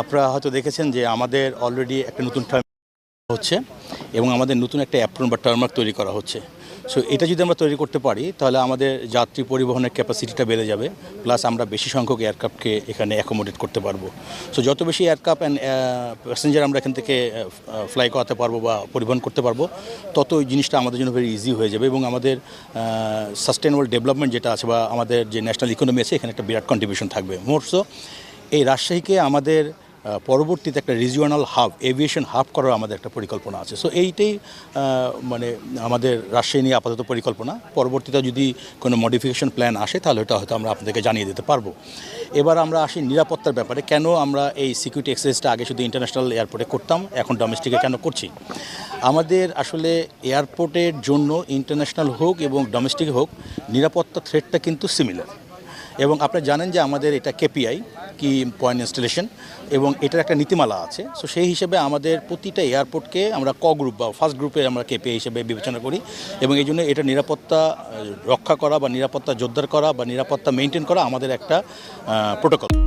আপনারা হয়তো দেখেছেন যে আমাদের অলরেডি একটা নতুন টার্ম হচ্ছে এবং আমাদের নতুন একটা অ্যাপ্রন বা টার্মার্ক তৈরি করা হচ্ছে। সো এটা যদি আমরা তৈরি করতে পারি, তাহলে আমাদের যাত্রী পরিবহনের ক্যাপাসিটিটা বেড়ে যাবে প্লাস আমরা বেশি সংখ্যক এয়ারক্রাফটকে এখানে অ্যাকোমোডেট করতে পারব। সো যত বেশি এয়ারক্রাফট অ্যান্ড প্যাসেঞ্জার আমরা এখান থেকে ফ্লাই করাতে পারব বা পরিবহন করতে পারব, তত ওই জিনিসটা আমাদের জন্য ভেরি ইজি হয়ে যাবে এবং আমাদের সাস্টেনেবল ডেভেলপমেন্ট যেটা আছে বা আমাদের যে ন্যাশনাল ইকোনমি আছে, এখানে একটা বিরাট কন্ট্রিবিউশন থাকবে। মোরসো এই রাজশাহীকে আমাদের পরবর্তীতে একটা রিজিওনাল হাব এভিয়েশন হাব করার আমাদের একটা পরিকল্পনা আছে। সো এইটাই মানে আমাদের রাজশাহী নিয়ে আপাতত পরিকল্পনা। পরবর্তীতে যদি কোনো মডিফিকেশন প্ল্যান আসে, তাহলে ওটা হয়তো আমরা আপনাদেরকে জানিয়ে দিতে পারব। এবার আমরা আসি নিরাপত্তার ব্যাপারে। কেন আমরা এই সিকিউরিটি এক্সারসাইজটা আগে শুধু ইন্টারন্যাশনাল এয়ারপোর্টে করতাম, এখন ডোমেস্টিকে কেন করছি? আমাদের আসলে এয়ারপোর্টের জন্য ইন্টারন্যাশনাল হোক এবং ডোমেস্টিক হোক, নিরাপত্তা থ্রেটটা কিন্তু সিমিলার এবং আপনারা জানেন যে আমাদের এটা কেপিআই কি পয়েন্ট ইনস্টলেশন এবং এটার একটা নীতিমালা আছে। সো সেই হিসেবে আমাদের প্রতিটা এয়ারপোর্টকে আমরা ক গ্রুপ বা ফার্স্ট গ্রুপে আমরা কেপিআই হিসেবে বিবেচনা করি এবং এই জন্য এটা নিরাপত্তা রক্ষা করা বা নিরাপত্তা জোরদার করা বা নিরাপত্তা মেনটেন করা আমাদের একটা প্রোটোকল